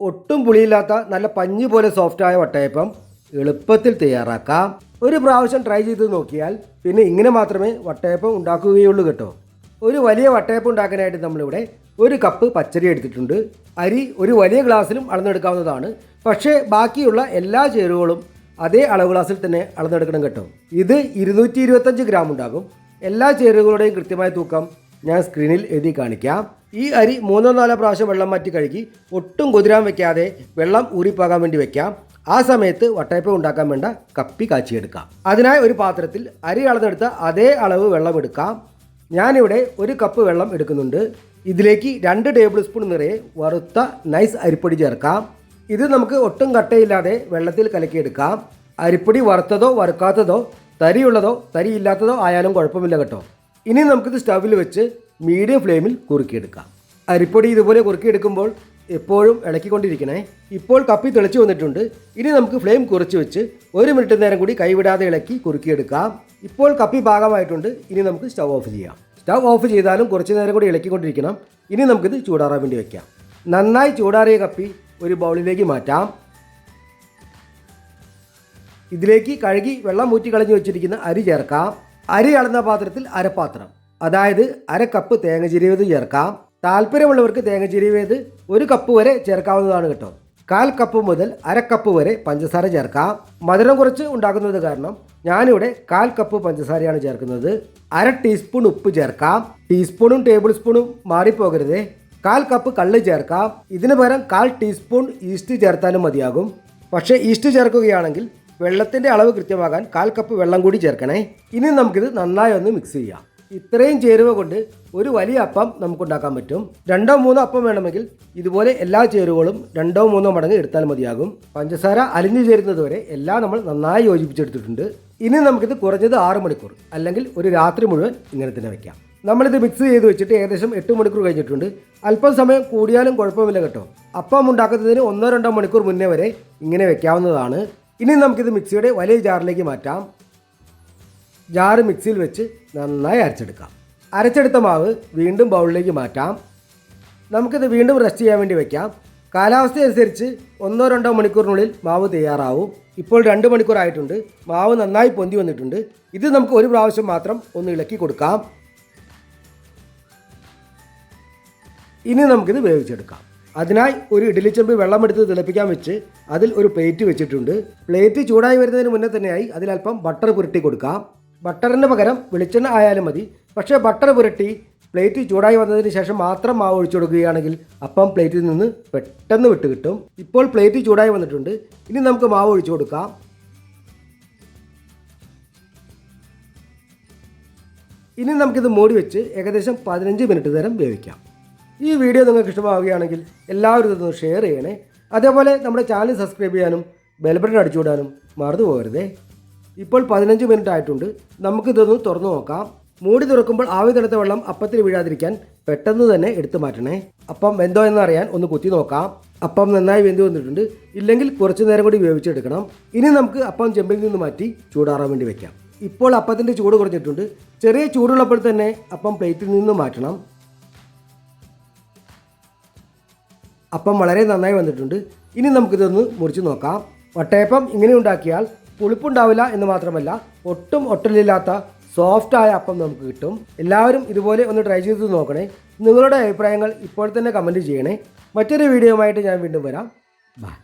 ഒട്ടും പുളിയില്ലാത്ത നല്ല പഞ്ഞു പോലെ സോഫ്റ്റായ വട്ടയപ്പം എളുപ്പത്തിൽ തയ്യാറാക്കാം. ഒരു പ്രാവശ്യം ട്രൈ ചെയ്ത് നോക്കിയാൽ പിന്നെ ഇങ്ങനെ മാത്രമേ വട്ടയപ്പം ഉണ്ടാക്കുകയുള്ളൂ കേട്ടോ. ഒരു വലിയ വട്ടയപ്പം ഉണ്ടാക്കാനായിട്ട് നമ്മളിവിടെ ഒരു കപ്പ് പച്ചരി എടുത്തിട്ടുണ്ട്. അരി ഒരു വലിയ ഗ്ലാസ്സിലും അളന്നെടുക്കാവുന്നതാണ്. പക്ഷേ ബാക്കിയുള്ള എല്ലാ ചേരുവകളും അതേ അളവ് ഗ്ലാസ്സിൽ തന്നെ അളന്നെടുക്കണം കേട്ടോ. ഇത് ഇരുന്നൂറ്റി ഗ്രാം ഉണ്ടാകും. എല്ലാ ചേരുവകളുടെയും കൃത്യമായ തൂക്കം ഞാൻ സ്ക്രീനിൽ എഴുതി കാണിക്കാം. ഈ അരി മൂന്നോ നാലോ പ്രാവശ്യം വെള്ളം മാറ്റി കഴുകി ഒട്ടും കുതിരാൻ വെക്കാതെ വെള്ളം ഊറിപ്പോകാൻ വേണ്ടി വെക്കാം. ആ സമയത്ത് വട്ടയപ്പം ഉണ്ടാക്കാൻ വേണ്ട കപ്പി കാച്ചിയെടുക്കാം. അതിനായി ഒരു പാത്രത്തിൽ അരി അളന്നെടുത്ത അതേ അളവ് വെള്ളം എടുക്കാം. ഞാനിവിടെ ഒരു കപ്പ് വെള്ളം എടുക്കുന്നുണ്ട്. ഇതിലേക്ക് രണ്ട് ടേബിൾ സ്പൂൺ നിറയെ വറുത്ത നൈസ് അരിപ്പൊടി ചേർക്കാം. ഇത് നമുക്ക് ഒട്ടും കട്ടയില്ലാതെ വെള്ളത്തിൽ കലക്കിയെടുക്കാം. അരിപ്പൊടി വറുത്തതോ വറുക്കാത്തതോ തരിയുള്ളതോ തരിയില്ലാത്തതോ ആയാലും കുഴപ്പമില്ല കേട്ടോ. ഇനി നമുക്കിത് സ്റ്റവിൽ വെച്ച് മീഡിയം ഫ്ലെയിമിൽ കുറുക്കിയെടുക്കാം. അരിപ്പൊടി ഇതുപോലെ കുറുക്കിയെടുക്കുമ്പോൾ എപ്പോഴും ഇളക്കിക്കൊണ്ടിരിക്കണേ. ഇപ്പോൾ കപ്പി തെളിച്ചു വന്നിട്ടുണ്ട്. ഇനി നമുക്ക് ഫ്ലെയിം കുറച്ച് വെച്ച് ഒരു മിനിറ്റ് നേരം കൂടി കൈവിടാതെ ഇളക്കി കുറുക്കിയെടുക്കാം. ഇപ്പോൾ കപ്പി ഭാഗമായിട്ടുണ്ട് ഇനി നമുക്ക് സ്റ്റവ് ഓഫ് ചെയ്യാം. സ്റ്റവ് ഓഫ് ചെയ്താലും കുറച്ച് നേരം കൂടി ഇളക്കിക്കൊണ്ടിരിക്കണം. ഇനി നമുക്കിത് ചൂടാറാൻ വേണ്ടി വെക്കാം. നന്നായി ചൂടാറിയ കപ്പി ഒരു ബൗളിലേക്ക് മാറ്റാം. ഇതിലേക്ക് കഴുകി വെള്ളം ഊറ്റി കളഞ്ഞു വെച്ചിരിക്കുന്ന അരി ചേർക്കാം. അരി അളന്ന പാത്രത്തിൽ അരപ്പാത്രം. അതായത് അര കപ്പ് തേങ്ങ ചിരിവേത് ചേർക്കാം. താല്പര്യമുള്ളവർക്ക് തേങ്ങ ചിരിവേത് ഒരു കപ്പ് വരെ ചേർക്കാവുന്നതാണ് കേട്ടോ. കാൽ കപ്പ് മുതൽ അര കപ്പ് വരെ പഞ്ചസാര ചേർക്കാം. മധുരം കുറച്ച് ഉണ്ടാക്കുന്നത് കാരണം ഞാനിവിടെ കാൽ കപ്പ് പഞ്ചസാരയാണ് ചേർക്കുന്നത്. അര ടീസ്പൂൺ ഉപ്പ് ചേർക്കാം. ടീസ്പൂണും ടേബിൾ സ്പൂണും മാറിപ്പോകരുതേ. കാൽ കപ്പ് കള്ള് ചേർക്കാം. ഇതിന് പകരം കാൽ ടീസ്പൂൺ ഈസ്റ്റ് ചേർത്താലും മതിയാകും. പക്ഷേ ഈസ്റ്റ് ചേർക്കുകയാണെങ്കിൽ വെള്ളത്തിന്റെ അളവ് കൃത്യമാകാൻ കാൽ കപ്പ് വെള്ളം കൂടി ചേർക്കണേ. ഇനി നമുക്കിത് നന്നായി ഒന്ന് മിക്സ് ചെയ്യാം. ഇത്രയും ചേരുവ കൊണ്ട് ഒരു വലിയ അപ്പം നമുക്കുണ്ടാക്കാൻ പറ്റും. രണ്ടോ മൂന്നോ അപ്പം വേണമെങ്കിൽ ഇതുപോലെ എല്ലാ ചേരുവകളും രണ്ടോ മൂന്നോ മടങ്ങ് എടുത്താൽ മതിയാകും. പഞ്ചസാര അലിഞ്ഞു ചേരുന്നത് വരെ എല്ലാം നമ്മൾ നന്നായി യോജിപ്പിച്ചെടുത്തിട്ടുണ്ട്. ഇനി നമുക്കിത് കുറഞ്ഞത് ആറ് മണിക്കൂർ അല്ലെങ്കിൽ ഒരു രാത്രി മുഴുവൻ ഇങ്ങനെ തന്നെ വയ്ക്കാം നമ്മളിത് മിക്സ് ചെയ്ത് വെച്ചിട്ട് ഏകദേശം എട്ട് മണിക്കൂർ കഴിഞ്ഞിട്ടുണ്ട്. അല്പം സമയം കൂടിയാലും കുഴപ്പമില്ല കേട്ടോ. അപ്പം ഉണ്ടാക്കുന്നതിന് ഒന്നോ രണ്ടോ മണിക്കൂർ മുന്നേ വരെ ഇങ്ങനെ വെക്കാവുന്നതാണ്. ഇനി നമുക്കിത് മിക്സിയുടെ വലിയ ജാറിലേക്ക് മാറ്റാം. ജാറ് മിക്സിയിൽ വെച്ച് നന്നായി അരച്ചെടുക്കാം. അരച്ചെടുത്ത മാവ് വീണ്ടും ബൗളിലേക്ക് മാറ്റാം. നമുക്കിത് വീണ്ടും റെസ്റ്റ് ചെയ്യാൻ വേണ്ടി വെക്കാം. കാലാവസ്ഥ അനുസരിച്ച് ഒന്നോ രണ്ടോ മണിക്കൂറിനുള്ളിൽ മാവ് തയ്യാറാവും. ഇപ്പോൾ രണ്ട് മണിക്കൂറായിട്ടുണ്ട്. മാവ് നന്നായി പൊന്തി വന്നിട്ടുണ്ട്. ഇത് നമുക്ക് ഒരു പ്രാവശ്യം മാത്രം ഒന്ന് ഇളക്കി കൊടുക്കാം. ഇനി നമുക്കിത് വേവിച്ചെടുക്കാം. അതിനായി ഒരു ഇഡ്ഡലിച്ചെമ്പ് വെള്ളമെടുത്ത് തിളപ്പിക്കാൻ വെച്ച് അതിൽ ഒരു പ്ലേറ്റ് വെച്ചിട്ടുണ്ട്. പ്ലേറ്റ് ചൂടായി വരുന്നതിന് മുന്നേ തന്നെയായി അതിലൽപ്പം ബട്ടർ പുരട്ടി കൊടുക്കാം. ബട്ടറിന് പകരം വെളിച്ചെണ്ണ ആയാലും മതി. പക്ഷേ ബട്ടർ പുരട്ടി പ്ലേറ്റ് ചൂടായി വന്നതിന് ശേഷം മാത്രം മാവ് ഒഴിച്ചു കൊടുക്കുകയാണെങ്കിൽ അപ്പം പ്ലേറ്റിൽ നിന്ന് പെട്ടെന്ന് വിട്ട് കിട്ടും. ഇപ്പോൾ പ്ലേറ്റ് ചൂടായി വന്നിട്ടുണ്ട്. ഇനി നമുക്ക് മാവ് ഒഴിച്ചു കൊടുക്കാം. ഇനി നമുക്കിത് മൂടി വെച്ച് ഏകദേശം പതിനഞ്ച് മിനിറ്റ് നേരം വേവിക്കാം. ഈ വീഡിയോ നിങ്ങൾക്ക് ഇഷ്ടമാവുകയാണെങ്കിൽ എല്ലാവരും ഇതൊന്ന് ഷെയർ ചെയ്യണേ. അതേപോലെ നമ്മുടെ ചാനൽ സബ്സ്ക്രൈബ് ചെയ്യാനും ബെൽബട്ടൺ അടിച്ചുവിടാനും മറന്നു പോകരുതേ. ഇപ്പോൾ പതിനഞ്ച് മിനിറ്റ് ആയിട്ടുണ്ട്. നമുക്കിതൊന്ന് തുറന്നു നോക്കാം. മൂടി തുറക്കുമ്പോൾ ആവി തണുത്ത വെള്ളം അപ്പത്തിൽ വീഴാതിരിക്കാൻ പെട്ടെന്ന് തന്നെ എടുത്തു മാറ്റണേ. അപ്പം വെന്തോ എന്നറിയാൻ ഒന്ന് കുത്തി നോക്കാം. അപ്പം നന്നായി വെന്ത് വന്നിട്ടുണ്ട്. ഇല്ലെങ്കിൽ കുറച്ച് നേരം കൂടി വേവിച്ചെടുക്കണം. ഇനി നമുക്ക് അപ്പം ചെമ്പിൽ നിന്ന് മാറ്റി ചൂടാറാൻ വേണ്ടി വെക്കാം. ഇപ്പോൾ അപ്പത്തിന്റെ ചൂട് കുറഞ്ഞിട്ടുണ്ട്. ചെറിയ ചൂടുള്ളപ്പോൾ തന്നെ അപ്പം പ്ലേറ്റിൽ നിന്ന് മാറ്റണം. അപ്പം വളരെ നന്നായി വന്നിട്ടുണ്ട്. ഇനി നമുക്കിതൊന്ന് മുറിച്ച് നോക്കാം. വട്ടയപ്പം ഇങ്ങനെ ഉണ്ടാക്കിയാൽ പുളിപ്പുണ്ടാവില്ല എന്ന് മാത്രമല്ല ഒട്ടും ഒട്ടലില്ലാത്ത ആയ അപ്പം നമുക്ക് കിട്ടും. എല്ലാവരും ഇതുപോലെ ഒന്ന് ട്രൈ ചെയ്ത് നോക്കണേ. നിങ്ങളുടെ അഭിപ്രായങ്ങൾ ഇപ്പോൾ തന്നെ കമന്റ് ചെയ്യണേ. മറ്റൊരു വീഡിയോയുമായിട്ട് ഞാൻ വീണ്ടും വരാം. ബൈ